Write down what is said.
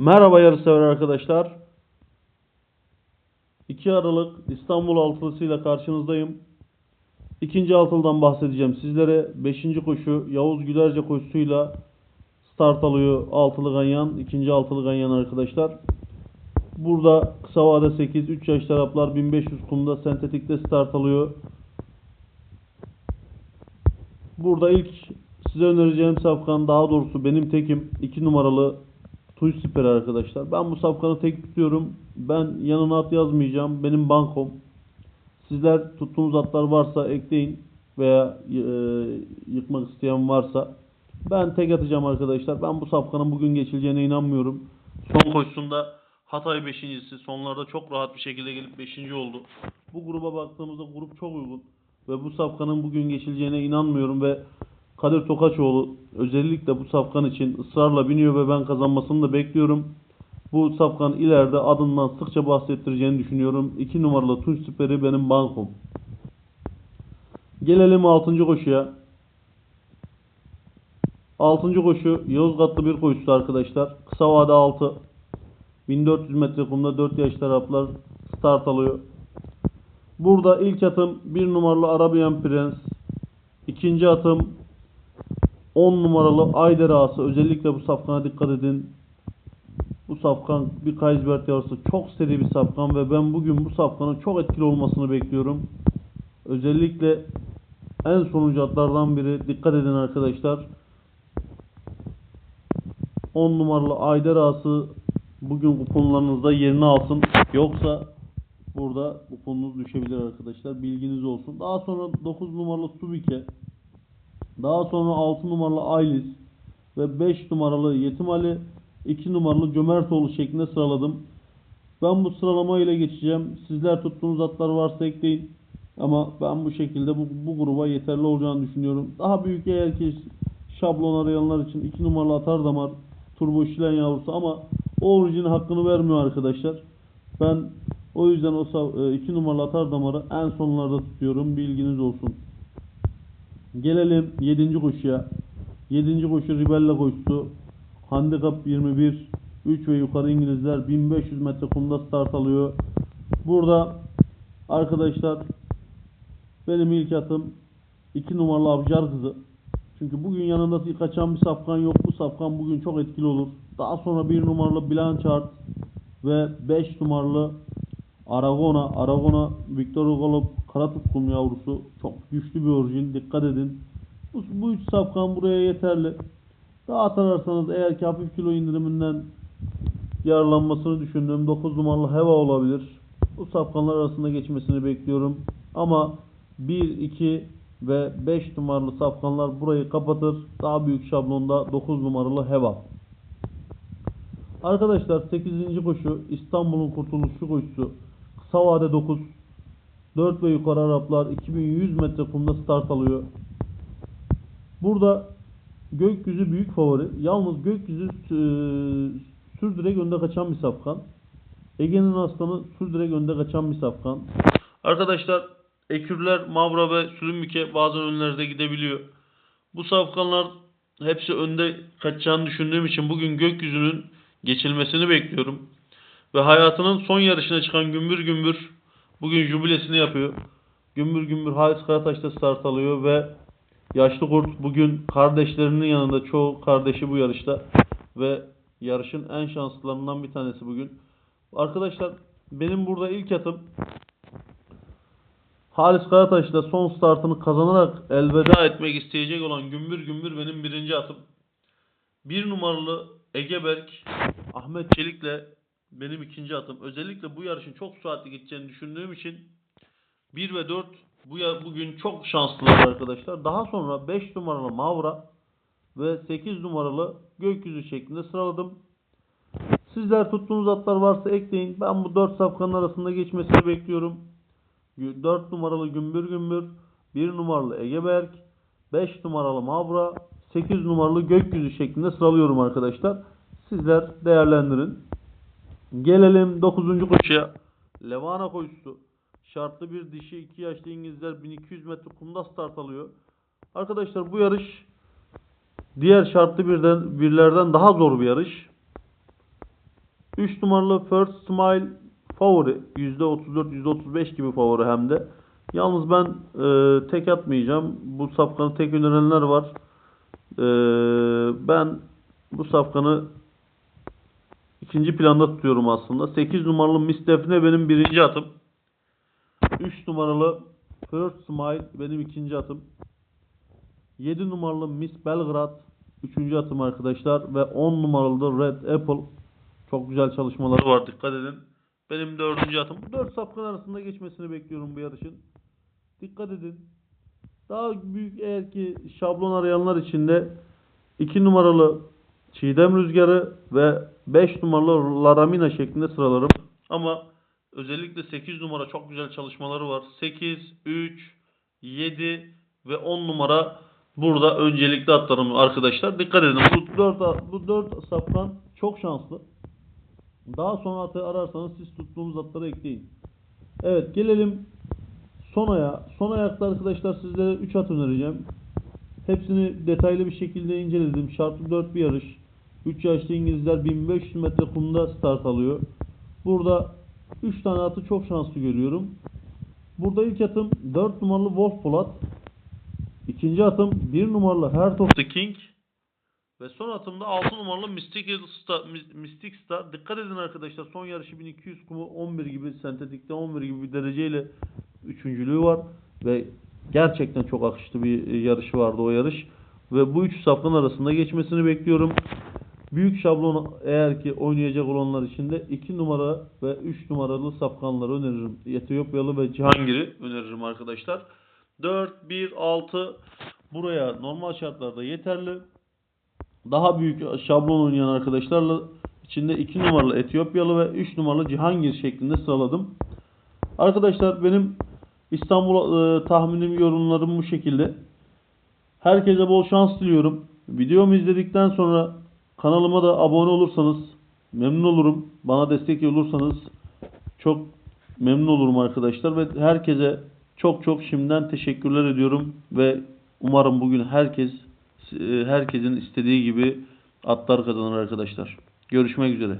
Merhaba yarışsever arkadaşlar. 2 Aralık İstanbul altılısıyla karşınızdayım. İkinci altılıdan bahsedeceğim sizlere. 5. koşu Yavuz Gülerce koşusuyla start alıyor altılı ganyan. ikinci altılı ganyan arkadaşlar. Burada kısa vade 8, 3 yaş taraflar 1500 kumda sentetikte start alıyor. Burada ilk size önereceğim safkan daha doğrusu benim tekim 2 numaralı Tuş Siper arkadaşlar. Ben bu safkanı tek tutuyorum. Ben yanına at yazmayacağım. Benim bankom. Sizler tuttuğunuz atlar varsa ekleyin veya e, yıkmak isteyen varsa ben tek atacağım arkadaşlar. Ben bu safkanın bugün geçileceğine inanmıyorum. Son koşusunda Hatay 5.si sonlarda çok rahat bir şekilde gelip 5. oldu. Bu gruba baktığımızda grup çok uygun ve bu safkanın bugün geçileceğine inanmıyorum ve Kadir Tokaçoğlu özellikle bu safkan için ısrarla biniyor ve ben kazanmasını da bekliyorum. Bu safkan ileride adından sıkça bahsettireceğini düşünüyorum. 2 numaralı Tunç Süperi benim bankom. Gelelim 6. koşuya. 6. koşu Yozgatlı bir koşusu arkadaşlar. Kısa vade 6. 1400 metre kumda 4 yaş taraflar start alıyor. Burada ilk atım 1 numaralı Arabian Prens. İkinci atım 10 numaralı Ayder Ağası. Özellikle bu safkana dikkat edin. Bu safkan bir Kaysbert yavrusu çok seri bir safkan ve ben bugün bu safkanın çok etkili olmasını bekliyorum. Özellikle en sonuncu atlardan biri. Dikkat edin arkadaşlar. 10 numaralı Ayder Ağası bugün kuponlarınızda yerini alsın. Yoksa burada kuponunuz düşebilir arkadaşlar. Bilginiz olsun. Daha sonra 9 numaralı Subike. Daha sonra 6 numaralı Aylis ve 5 numaralı Yetim Ali, 2 numaralı Cömertoğlu şeklinde sıraladım. Ben bu sıralama ile geçeceğim. Sizler tuttuğunuz atlar varsa ekleyin. Ama ben bu şekilde bu, bu gruba yeterli olacağını düşünüyorum. Daha büyük eğer ki şablon arayanlar için 2 numaralı atar damar turbo şilen yavrusu ama o orijinin hakkını vermiyor arkadaşlar. Ben o yüzden o 2 numaralı atar damarı en sonlarda tutuyorum. Bilginiz olsun. Gelelim 7. koşuya. 7. koşu Ribella koşusu. Handikap 21. 3 ve yukarı İngilizler 1500 metre kumda start alıyor. Burada arkadaşlar benim ilk atım 2 numaralı Avcar kızı. Çünkü bugün yanında kaçan bir safkan yok. Bu safkan bugün çok etkili olur. Daha sonra 1 numaralı Blanchard ve 5 numaralı Aragona. Aragona Victor Hugo'lu kara tutkum yavrusu. Çok güçlü bir orijin. Dikkat edin. Bu, bu üç safkan buraya yeterli. Daha atararsanız eğer ki hafif kilo indiriminden yararlanmasını düşündüğüm 9 numaralı Heva olabilir. Bu safkanlar arasında geçmesini bekliyorum. Ama 1, 2 ve 5 numaralı safkanlar burayı kapatır. Daha büyük şablonda 9 numaralı Heva. Arkadaşlar 8. koşu İstanbul'un kurtuluşu koşusu. Kısa vade 9. 4 ve yukarı Araplar 2100 metre kumda start alıyor. Burada gökyüzü büyük favori. Yalnız gökyüzü e, sürdürek önde kaçan bir safkan. Ege'nin aslanı sürdürek önde kaçan bir safkan. Arkadaşlar ekürler, mavra ve sülümbüke bazen önlerde gidebiliyor. Bu safkanlar hepsi önde kaçacağını düşündüğüm için bugün gökyüzünün geçilmesini bekliyorum. Ve hayatının son yarışına çıkan Gümbür Gümbür bugün jübilesini yapıyor. Gümbür Gümbür Halis Karataş'ta start alıyor ve Yaşlı Kurt bugün kardeşlerinin yanında çoğu kardeşi bu yarışta ve yarışın en şanslılarından bir tanesi bugün. Arkadaşlar benim burada ilk atım Halis Karataş'la son startını kazanarak elveda etmek isteyecek olan Gümbür Gümbür benim birinci atım. Bir numaralı Egeberk Ahmet Çelik'le benim ikinci atım. Özellikle bu yarışın çok süratli gideceğini düşündüğüm için 1 ve 4 bu ya bugün çok şanslılar arkadaşlar. Daha sonra 5 numaralı Mavra ve 8 numaralı Gökyüzü şeklinde sıraladım. Sizler tuttuğunuz atlar varsa ekleyin. Ben bu 4 safkanın arasında geçmesini bekliyorum. 4 numaralı Gümbür Gümbür, 1 numaralı Egeberk, 5 numaralı Mavra, 8 numaralı Gökyüzü şeklinde sıralıyorum arkadaşlar. Sizler değerlendirin. Gelelim 9. koşuya. Levana koşusu. Şartlı bir dişi 2 yaşlı İngilizler 1200 metre kumda start alıyor. Arkadaşlar bu yarış diğer şartlı birden birlerden daha zor bir yarış. 3 numaralı First Smile favori. %34, %35 gibi favori hem de. Yalnız ben e, tek atmayacağım. Bu safkanı tek önerenler var. E, ben bu safkanı ikinci planda tutuyorum aslında. 8 numaralı Miss Defne benim birinci atım. 3 numaralı First Smile benim ikinci atım. 7 numaralı Miss Belgrad üçüncü atım arkadaşlar ve 10 numaralı Red Apple çok güzel çalışmaları var dikkat edin. Benim dördüncü atım. 4 safkan arasında geçmesini bekliyorum bu yarışın. Dikkat edin. Daha büyük eğer ki şablon arayanlar için de 2 numaralı Çiğdem Rüzgarı ve 5 numaralı Laramina şeklinde sıralarım. Ama özellikle 8 numara çok güzel çalışmaları var. 8, 3, 7 ve 10 numara burada öncelikli atlarım arkadaşlar. Dikkat edin. Bu 4 bu 4 safkan çok şanslı. Daha sonra atı ararsanız siz tuttuğunuz atları ekleyin. Evet gelelim son aya. Son ayakta arkadaşlar sizlere 3 at önereceğim. Hepsini detaylı bir şekilde inceledim. Şartlı 4 bir yarış. 3 yaşlı İngilizler 1500 metre kumda start alıyor. Burada 3 tane atı çok şanslı görüyorum. Burada ilk atım 4 numaralı Wolf Polat. İkinci atım 1 numaralı Heart of the King. Ve son atımda 6 numaralı Mystic Star, Mystic Star. Dikkat edin arkadaşlar son yarışı 1200 kumu 11 gibi sentetikte 11 gibi bir dereceyle üçüncülüğü var. Ve gerçekten çok akışlı bir yarışı vardı o yarış. Ve bu üç safkan arasında geçmesini bekliyorum. Büyük şablon eğer ki oynayacak olanlar için de 2 numara ve 3 numaralı safkanları öneririm. Etiyopyalı ve Cihangir'i öneririm arkadaşlar. 4, 1, 6 buraya normal şartlarda yeterli. Daha büyük şablon oynayan arkadaşlarla içinde 2 numaralı Etiyopyalı ve 3 numaralı Cihangir şeklinde sıraladım. Arkadaşlar benim İstanbul e, tahminim yorumlarım bu şekilde. Herkese bol şans diliyorum. Videomu izledikten sonra kanalıma da abone olursanız memnun olurum. Bana destek olursanız çok memnun olurum arkadaşlar ve herkese çok çok şimdiden teşekkürler ediyorum ve umarım bugün herkes e, herkesin istediği gibi atlar kazanır arkadaşlar. Görüşmek üzere.